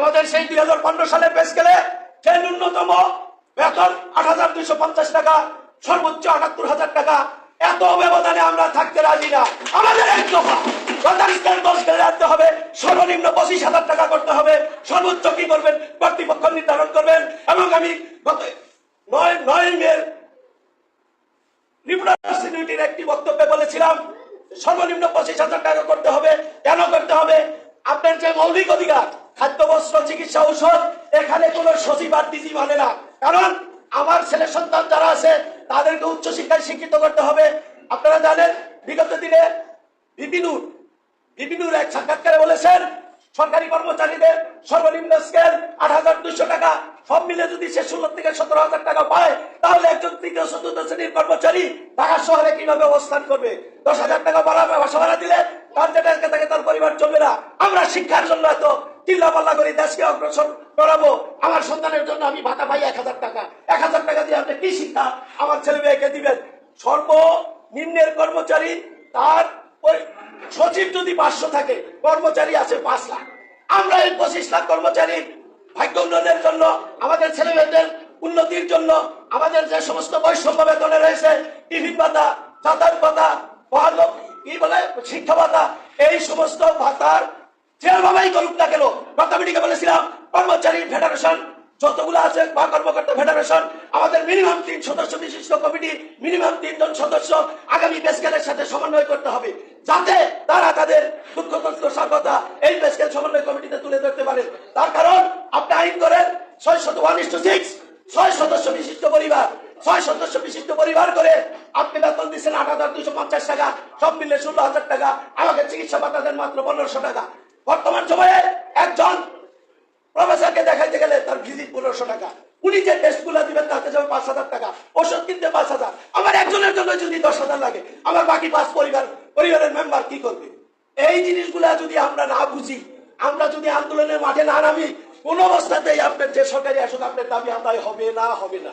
আমাদের সেই দুই হাজার পনেরো সালে পেশ গেলে যে ন্যূনতম বেতন আট হাজার দুইশো পঞ্চাশ টাকা, সর্বোচ্চ আটাত্তর হাজার টাকা। এত ব্যবধানে আমরা থাকতে রাজি না। আমাদের এক দফা করতে হবে। সর্বোচ্চ কি করবেন? কর্তৃপক্ষ নির্ধারণ করবেন। এবং আমি নয় একটি বক্তব্যে বলেছিলাম, সর্বনিম্ন পঁচিশ হাজার টাকা করতে হবে। কেন করতে হবে? আপনার যে মৌলিক অধিকার, খাদ্য, বস্ত্র, চিকিৎসা, ঔষধ, এখানে কোনো সচিব আর ডিজি মানে না। কারণ আমার ছেলে সন্তান যারা আছে, তাদেরকে উচ্চশিক্ষায় শিক্ষিত করতে হবে। আপনারা জানেন, বিগত দিনে বিপিনুর বিপিনুর এক সাক্ষাৎকারে বলেছেন, সরকারি কর্মচারীদের সর্বনিম্ন স্কেল আট হাজার দুশো টাকা। সব মিলে যদি সে ষোলো থেকে সতেরো হাজার টাকা পায়, তাহলে একজন তৃতীয়, চতুর্থ শ্রেণির কর্মচারী ঢাকা শহরে কীভাবে অবস্থান করবে? দশ হাজার টাকা ভাড়া বাসা ভাড়া দিলে তার থাকে, তার পরিবার চলবে না। আমরা শিক্ষার জন্য এত চিল্লা পাল্লা করে, দেশকে অগ্রসর করাবো। আমার সন্তানের জন্য আমি ভাতা পাই এক হাজার টাকা। এক হাজার টাকা দিয়ে আপনি কি শিক্ষা? আমার ছেলে মেয়েকে দিবেন। সর্বনিম্নের কর্মচারী তার সচিব যদি পাঁচশো থাকে, কর্মচারী আছে পাঁচ লাখ। আমরা এই পঁচিশ লাখ কর্মচারী ভাগ্য উন্নয়নের জন্য, আমাদের ছেলে মেয়েদের উন্নতির জন্য, আমাদের যে সমস্ত বৈষম্য বেতনে রয়েছে টিফিন ভাতা যাতায়াত মহালো কি বলে? শিক্ষা ভাতা, এই সমস্ত ভাতার যেভাবেই করুক না কেন মিটিকে বলেছিলাম, কর্মচারী ফেডারেশন, যতগুলো আছে, বা কর্মকর্তা ফেডারেশন, আমাদের মিনিমাম তিন সদস্য বিশিষ্ট কমিটি, মিনিমাম তিনজন সদস্য আগামী বেসকেলের সাথে সমন্বয় করতে হবে, যাতে তারা তাদের দুঃখ, কষ্ট কথা এই বেসকেল সমন্বয় কমিটিতে তুলে ধরতে পারে। তার কারণ আপনি আইন করেন, ছয় শত, ওয়ান ইস্টু সিক্স, ছয় সদস্য বিশিষ্ট পরিবার ছয় সদস্য বিশিষ্ট পরিবার করে আপনি বেতন দিচ্ছেন আট হাজার দুইশো পঞ্চাশ টাকা। সব মিলে ষোলো হাজার টাকা। আমাকে চিকিৎসা ভাতা দেন মাত্র পনেরোশো টাকা। বর্তমান সময়ে একজন প্রফেসরকে দেখাইতে গেলে তার ভিজিট পনেরোশো টাকা। উনি যে টেস্টগুলো দিবেন, তাতে যাবে পাঁচ হাজার টাকা। ওষুধ কিনতে পাঁচ হাজার। আমার একজনের জন্য যদি দশ হাজার লাগে, আমার বাকি পাঁচ পরিবার, পরিবারের মেম্বার কি করবে? এই জিনিসগুলা যদি আমরা না বুঝি, আমরা যদি আন্দোলনের মাঠে না নামি, কোন অবস্থাতেই আপনার যে সরকারি আসুক, আপনার দাবি আদায় হবে না হবে না।